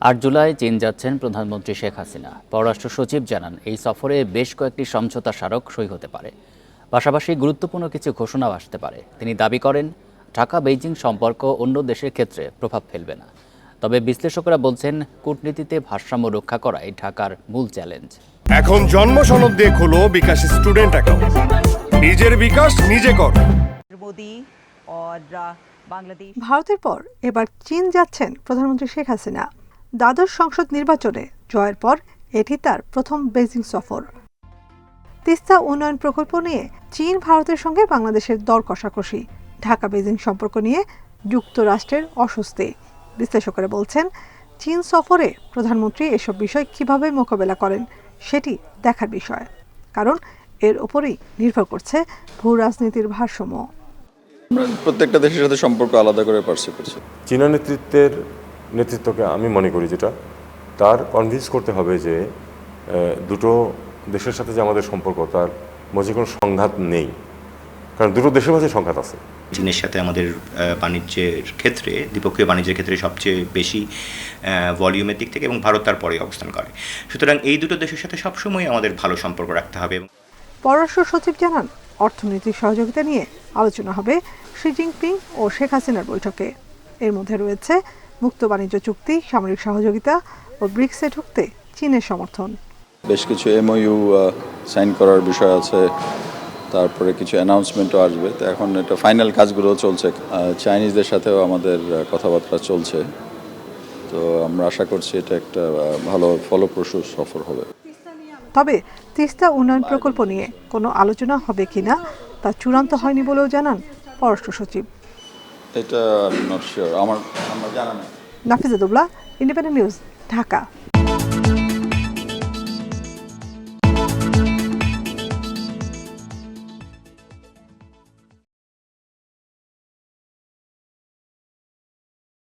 আট জুলাই চীন যাচ্ছেন প্রধানমন্ত্রী শেখ হাসিনা। পররাষ্ট্র সচিব জানান এই সফরে বেশ কয়েকটি সমঝোতা স্মারক সই হতে পারে। পাশাপাশি গুরুত্বপূর্ণ কিছু ঘোষণাও আসতে পারে। তিনি দাবি করেন ঢাকা বেইজিং সম্পর্ক অন্য দেশের ক্ষেত্রে প্রভাব ফেলবে না। তবে বিশ্লেষকরা বলছেন কূটনীতিতে ভারসাম্য রক্ষা করাই ঢাকার মূল চ্যালেঞ্জ। এখন জন্ম সনদ দিয়ে খোলো বিকাশ স্টুডেন্ট অ্যাকাউন্ট। নিজের বিকাশ নিজে কর। ভারতের পর এবার চীন যাচ্ছেন প্রধানমন্ত্রী শেখ হাসিনা। দ্বাদশ সংসদ নির্বাচনে জয়ের পর এটি তার প্রথম বেজিং সফর। তিস্তা উন্নয়ন প্রকল্প নিয়ে চীন ভারতের সঙ্গে বাংলাদেশের দর কষাকষি। ঢাকা বেজিং সম্পর্ক নিয়ে যুক্তরাষ্ট্রের অস্বস্তি। বিশ্লেষকরা বলছেন চীন সফরে প্রধানমন্ত্রী এসব বিষয় কীভাবে মোকাবেলা করেন সেটি দেখার বিষয় কারণ এর ওপরেই নির্ভর করছে ভূ রাজনীতির ভারসাম্য। আমরা প্রত্যেকটা দেশের সাথে সম্পর্ক আলাদা করে পার্সিভ করছি চীনা নেতৃত্বের নেতৃত্বকে আমি মনে করি যেটা তার কনভিন্স করতে হবে যে দুটো দেশের সাথে যে আমাদের সম্পর্ক তার মধ্যে কোনো সংঘাত নেই। কারণ দুটো দেশের মাঝে সংঘাত আছে। চীনের সাথে আমাদের বাণিজ্যের ক্ষেত্রে দ্বিপক্ষীয় বাণিজ্যের ক্ষেত্রে সবচেয়ে বেশি ভলিউমের দিক থেকে এবং ভারত তার পরে অবস্থান করে। সুতরাং এই দুটো দেশের সাথে সবসময় আমাদের ভালো সম্পর্ক রাখতে হবে পররাষ্ট্র সচিব জানান অর্থনৈতিক সহযোগিতা নিয়ে আলোচনা হবে শি জিনপিং ও শেখ হাসিনার বৈঠকে। এর মধ্যে রয়েছে মুক্ত বাণিজ্য চুক্তি সামরিক সহযোগিতা ও ব্রিক্সে ঢুকতে চীনের সমর্থন। বেশ কিছু এমওইউ সাইন করার বিষয় আছে তারপরে কিছু অ্যানাউন্সমেন্টও আসবে। তো এখন এটা ফাইনাল কাজগুলো চলছে। চাইনিজদের সাথেও আমাদের কথাবার্তা চলছে। তো আমরা আশা করছি এটা একটা ভালো ফলপ্রসূ সফর হবে। তবে তিস্তা উন্নয়ন প্রকল্প নিয়ে কোনো আলোচনা হবে কিনা তা চূড়ান্ত হয়নি বলেও জানান পররাষ্ট্র সচিব। এটা নট আমার আমার জানা নেই। Nafizadullah independent news Dhaka.